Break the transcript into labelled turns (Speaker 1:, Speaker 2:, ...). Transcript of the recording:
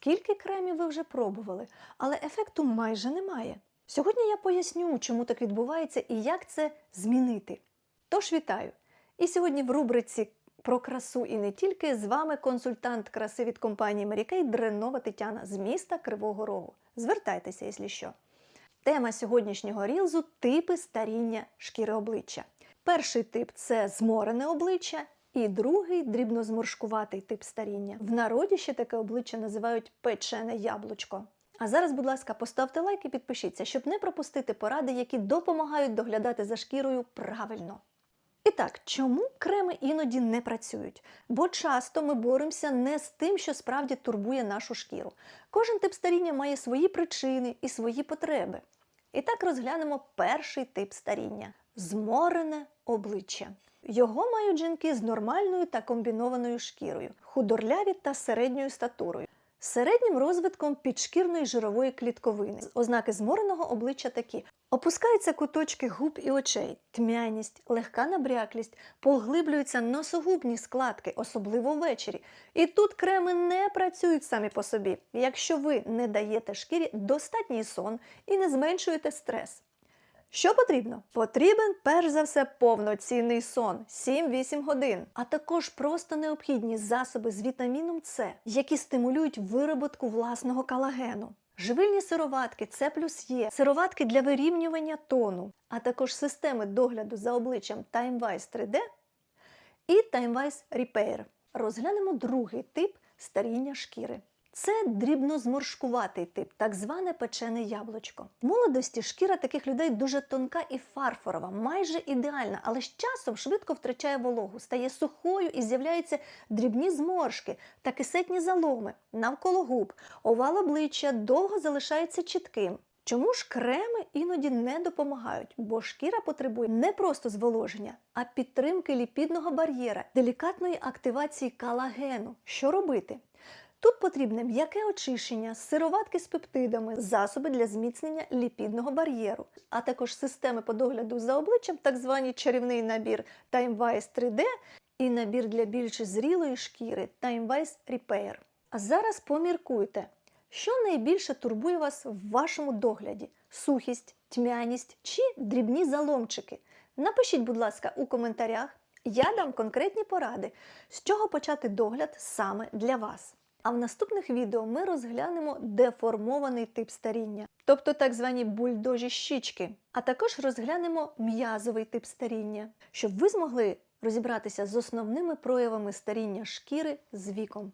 Speaker 1: скільки кремів ви вже пробували, але ефекту майже немає. Сьогодні я поясню, чому так відбувається і як це змінити. Тож вітаю! І сьогодні в рубриці про красу і не тільки з вами консультант краси від компанії Kay Дренова Тетяна з міста Кривого Рогу. Звертайтеся, якщо що. Тема сьогоднішнього рілзу типи старіння шкіри обличчя. Перший тип це зморене обличчя, і другий дрібнозморшкуватий тип старіння. В народі ще таке обличчя називають печене яблучко. А зараз, будь ласка, поставте лайк і підпишіться, щоб не пропустити поради, які допомагають доглядати за шкірою правильно. І так, чому креми іноді не працюють? Бо часто ми боремося не з тим, що справді турбує нашу шкіру. Кожен тип старіння має свої причини і свої потреби. І так розглянемо перший тип старіння зморене обличчя. Його мають жінки з нормальною та комбінованою шкірою, худорляві та середньою статурою. Середнім розвитком підшкірної жирової клітковини. Ознаки змореного обличчя такі: опускаються куточки губ і очей, тьмяність, легка набряклість, поглиблюються носогубні складки, особливо ввечері. І тут креми не працюють самі по собі, якщо ви не даєте шкірі достатній сон і не зменшуєте стрес. Що потрібно? Потрібен перш за все повноцінний сон 7-8 годин, а також просто необхідні засоби з вітаміном С, які стимулюють вироботку власного колагену. Живильні сироватки С плюс Є, сироватки для вирівнювання тону, а також системи догляду за обличчям TimeWise 3D і TimeWise Repair. Розглянемо другий тип старіння шкіри. Це дрібнозморшкуватий тип, так зване печене яблучко. В молодості шкіра таких людей дуже тонка і фарфорова, майже ідеальна, але з часом швидко втрачає вологу, стає сухою і з'являються дрібні зморшки та кисетні заломи навколо губ. Овал обличчя довго залишається чітким. Чому ж креми іноді не допомагають? Бо шкіра потребує не просто зволоження, а підтримки ліпідного бар'єра, делікатної активації колагену. Що робити? Тут потрібне м'яке очищення, сироватки з пептидами, засоби для зміцнення ліпідного бар'єру, а також системи по догляду за обличчям, так званий чарівний набір TimeWise 3D і набір для більш зрілої шкіри TimeWise Repair. А зараз поміркуйте, що найбільше турбує вас в вашому догляді: сухість, тьмяність чи дрібні заломчики. Напишіть, будь ласка, у коментарях. Я дам конкретні поради, з чого почати догляд саме для вас. А в наступних відео ми розглянемо деформований тип старіння, тобто так звані бульдожі щічки, а також розглянемо м'язовий тип старіння, щоб ви змогли розібратися з основними проявами старіння шкіри з віком.